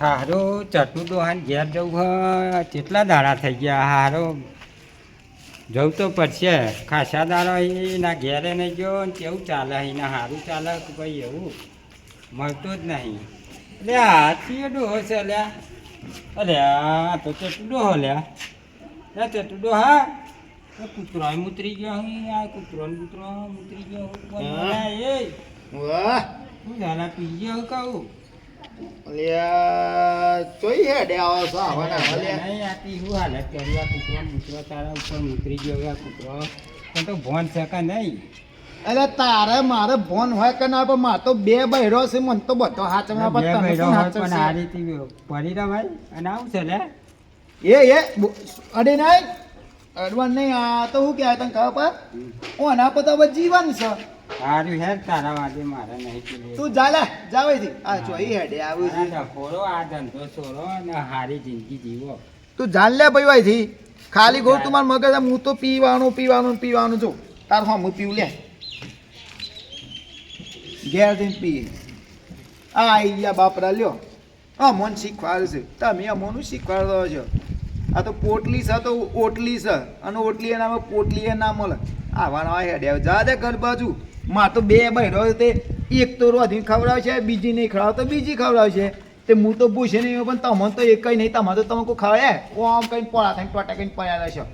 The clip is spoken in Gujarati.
હારો ચટનું ડોહાન ઘેર જવું કેટલા દાડા થઈ ગયા હારો. જવું તો પડશે. ખાસા દાડા એના ઘેરે નહીં ગયો ને કેવું ચાલે એના સારું ચાલે કે ભાઈ એવું? મળતું જ નહીં. એટલે હાથી ડોહો છે લ્યા અરે આ તો ચટુ ડોહો લ્યા લે ચટું ડોહા કૂતરો મૂતરી ગયો અહીં આ કૂતરો કૂતરો મૂતરી ગયો હા? એ. શું ઝાલા પી ગયો કહું. અલ્યા ચોઈ હેડે આવો છો આવવાના અલ્યા નહીં આતી શું હાલત કરી આ કૂતરો ને તારા ઉપર મૂતરી ગયો આ કૂતરો પણ તો ભોન નહીં અરે તારે મારે ફોન હોય કે ના પણ માર તો બે બહેરો છે મને તો બધો હાચવા બે પર તને શું હોય પણ આ રીતે પડી રહ્યા ભાઈ અને આવું છે લે. એ એ અડે નહીં અડવાન નહીં આ તો શું કહેવાય તને ખબર પર ઓના પર તો હવે જીવન છે. સારું હેર તારા વાદે મારે નહીં તું જા લે જા વઈથી. આ ચોઈ હેડે આવું છે. ડખોરો આ ધંધો છોરો અને હારી જિંદગી જીવો. તું જાણ લે ભાઈ ખાલી ગો તું માર મગજ હું તો પીવાનું પીવાનું પીવાનું છું. તાર હા હું પીવું લે. ઘેર જઈને પીએ. આ આઈ ગયા બાપરા લ્યો. હા મન શીખવાડે છે. તમે અમોનું શીખવાડો છો? આ તો પોટલી છે તો ઓટલી છે. અને ઓટલી એના નામે પોટલી એ ના મળે. આવવાના હેડ્યા જાદે ઘર બાજુ. માં તો બે બહેરો તે. એક તો રોધીને ખવડાવશે બીજી નહીં ખવડાવતો બીજી ખવડાવશે તે હું તો પૂછે નહીં પણ તમને તો એક કઈ નહીં તમારે તો તમે કોઈ ખવડે આમ કઈ પડા થઈને ટોટા કઈ પડ્યા રહેશો.